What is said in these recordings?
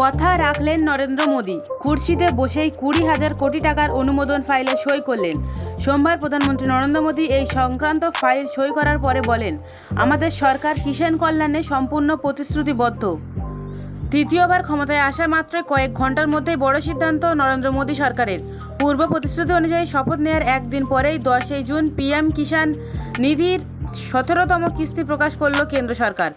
কথা রাখলেন নরেন্দ্র মোদী। কুর্সিতে বসেই কুড়ি হাজার কোটি টাকার অনুমোদন ফাইলে সই করলেন। সোমবার প্রধানমন্ত্রী নরেন্দ্র মোদী এই সংক্রান্ত ফাইল সই করার পরে বলেন, আমাদের সরকার কিষাণ কল্যাণে সম্পূর্ণ প্রতিশ্রুতিবদ্ধ। তৃতীয়বার ক্ষমতায় আসা মাত্র কয়েক ঘণ্টার মধ্যেই বড় সিদ্ধান্ত নরেন্দ্র মোদী সরকারের। পূর্ব প্রতিশ্রুতি অনুযায়ী শপথ নেওয়ার একদিন পরেই দশই জুন পিএম কিষাণ নিধির সতেরোতম কিস্তি প্রকাশ করল কেন্দ্র সরকার।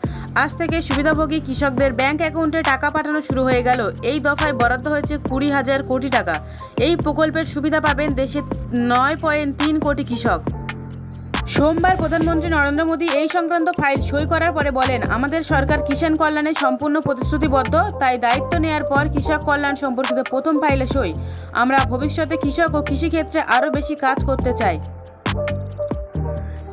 আজ থেকে সুবিধাভোগী কৃষকদের ব্যাংক অ্যাকাউন্টে টাকা পাঠানো শুরু হয়ে গেল। এই দফায় বরাদ্দ হয়েছে কুড়ি হাজার কোটি টাকা। এই প্রকল্পের সুবিধা পাবেন দেশে নয় পয়েন্ট তিন কোটি কৃষক। সোমবার প্রধানমন্ত্রী নরেন্দ্র মোদী এই সংক্রান্ত ফাইল সই করার পরে বলেন, আমাদের সরকার কিষাণ কল্যাণে সম্পূর্ণ প্রতিশ্রুতিবদ্ধ, তাই দায়িত্ব নেয়ার পর কৃষক কল্যাণ সম্পর্কিত প্রথম ফাইলে সই। আমরা ভবিষ্যতে কৃষক ও কৃষিক্ষেত্রে আরও বেশি কাজ করতে চাই।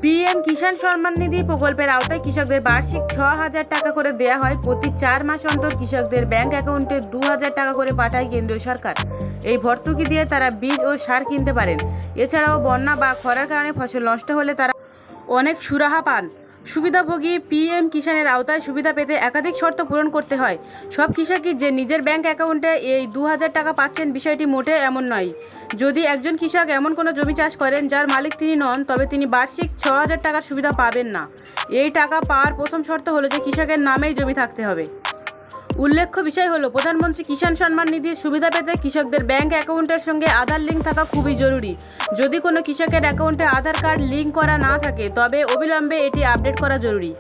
পিএম কিষাণ সম্মান নিধি প্রকল্পের আওতায় কৃষকদের বার্ষিক ছ হাজার টাকা করে দেয়া হয়। প্রতি চার মাস অন্তর কৃষকদের ব্যাংক অ্যাকাউন্টে দু হাজার টাকা করে পাঠায় কেন্দ্রীয় সরকার। এই ভর্তুকি দিয়ে তারা বীজ ও সার কিনতে পারেন। এছাড়াও বন্যা বা খরার কারণে ফসল নষ্ট হলে তারা অনেক সুরাহা পান। সুবিধাভোগী পিএম কিষাণের আওতায় সুবিধা পেতে একাধিক শর্ত পূরণ করতে হয়। সব কৃষকই যে নিজের ব্যাংক অ্যাকাউন্টে এই দু হাজার টাকা পাচ্ছেন বিষয়টি মোটে এমন নয়। যদি একজন কৃষক এমন কোনো জমি চাষ করেন যার মালিক তিনি নন, তবে তিনি বার্ষিক ছ হাজার টাকার সুবিধা পাবেন না। এই টাকা পাওয়ার প্রথম শর্ত হলো যে কৃষকের নামেই জমি থাকতে হবে। উল্লেখ্য বিষয় হলো, প্রধানমন্ত্রী কিষাণ সম্মান নিধির সুবিধা পেতে কৃষকদের ব্যাংক অ্যাকাউন্টের সঙ্গে আধার লিঙ্ক থাকা খুবই জরুরি। যদি কোনো কৃষকের অ্যাকাউন্টে আধার কার্ড লিঙ্ক করা না থাকে, তবে অবিলম্বে এটি আপডেট করা জরুরি।